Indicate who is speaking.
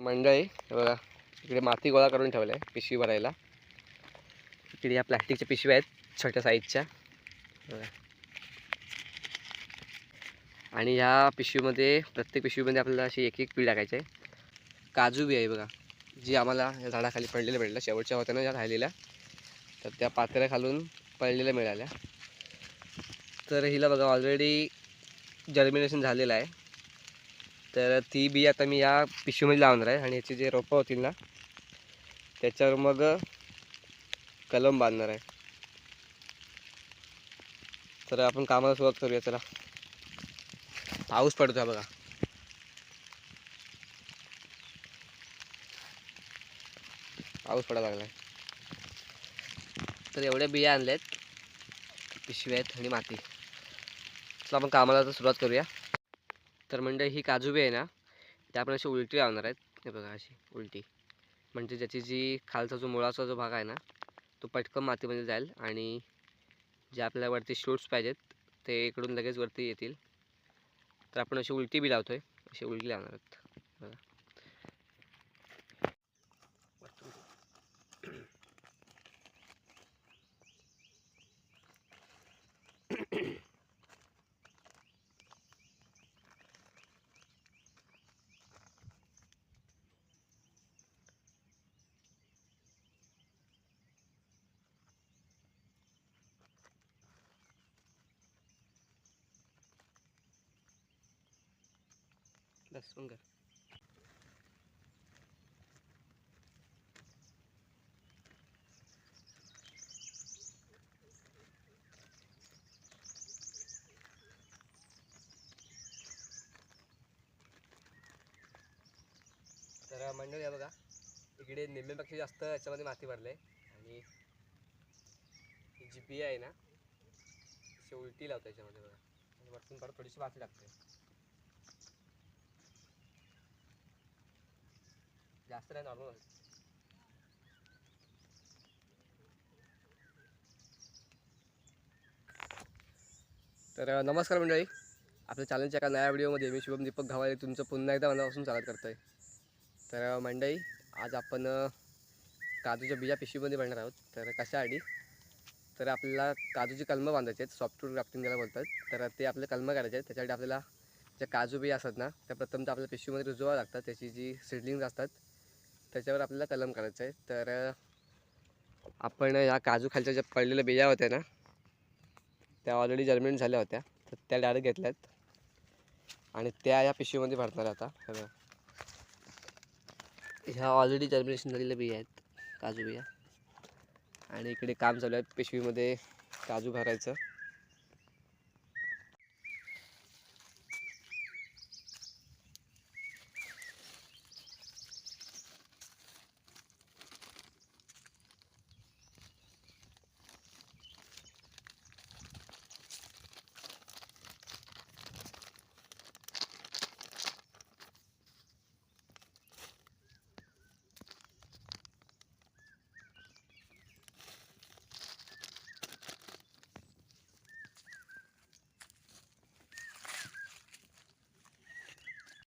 Speaker 1: मंडळी हे बघा इकडे माती गोळा करून ठेवलं आहे पिशवी भरायला. इकडे या प्लॅस्टिकच्या पिशव्या आहेत छोट्या साईजच्या. बघा. आणि ह्या पिशवीमध्ये प्रत्येक पिशवीमध्ये आपल्याला अशी एक एक पीळ टाकायची आहे. काजू बी आहे बघा. जी आम्हाला या झाडाखाली पडलेल्या भेटल्या शेवटच्या होत्या ना ज्या राहिलेल्या तर त्या पात्र्या खालून पडलेल्या मिळाल्या. तर हिला बघा ऑलरेडी जर्मिनेशन झालेलं आहे. तर ती बी आता मी या पिशवीमध्ये लावणार आहे आणि याची जे रोपं होतील ना त्याच्यावर मग कलम बांधणार आहे. तर आपण कामाला सुरुवात करूया चला. पाऊस पडतोय बघा. पाऊस पडायला लागलाय. तर एवढ्या बिया आणल्यात पिशव्या आहेत आणि माती. चला आपण कामाला आता सुरुवात करूया. तर म्हणजे ही काजूबी आहे ना ते आपण अशी उलटी लावणार आहेत. हे बघा अशी उलटी. म्हणजे ज्याची जी खालचा जो मुळाचा जो भाग आहे ना तो पटकन मातीमध्ये जाईल आणि जे आपल्याला वरती शूट्स पाहिजेत ते इकडून लगेच वरती येतील. तर आपण अशी उलटी बी लावतो आहे अशी उलटी लावणार आहेत. बघा. बस कर तर मंडळी या बघा. इकडे निम्म्यापेक्षा जास्त याच्यामध्ये माती भरले. आणि जी बी आहे ना उलटी लावतो याच्यामध्ये बघा. आणि वरतून परत थोडीशी माती लागते जास्त नाही नॉर्मल तर नमस्कार मंडळी. आपल्या चॅनलच्या एका नव्या व्हिडिओमध्ये मी शुभम दीपक घावाले तुमचं पुन्हा एकदा मनापासून स्वागत करतो आहे तर मंडळी आज आपण काजूच्या बिया पिशवीमध्ये भरणार आहोत. तर कशासाठी तर आपल्याला काजूची कलमं बांधायची आहेत. सॉफ्टवूड ग्राफ्टिंग त्याला बोलतात. तर ते आपले कलमं काढायचे आहेत. त्याच्यासाठी आपल्याला ज्या काजू बिया असतात ना त्या प्रथम तर आपल्या पिशवीमध्ये रुजवावं लागतात. त्याची जी सिडलिंग्स असतात त्याच्यावर आपल्याला कलम करायचं आहे. तर आपण या काजू खालच्या ज्या पडलेल्या बिया होत्या ना त्या ऑलरेडी जर्मिनेट झाल्या होत्या. तर त्या डायरेक्ट घेतल्यात. आणि त्या या पिशवीमध्ये भरणार आता. सगळं ह्या ऑलरेडी जर्मिनेशन झालेल्या बिया आहेत काजू बिया. आणि इकडे काम चालू आहे पिशवीमध्ये काजू भरायचं.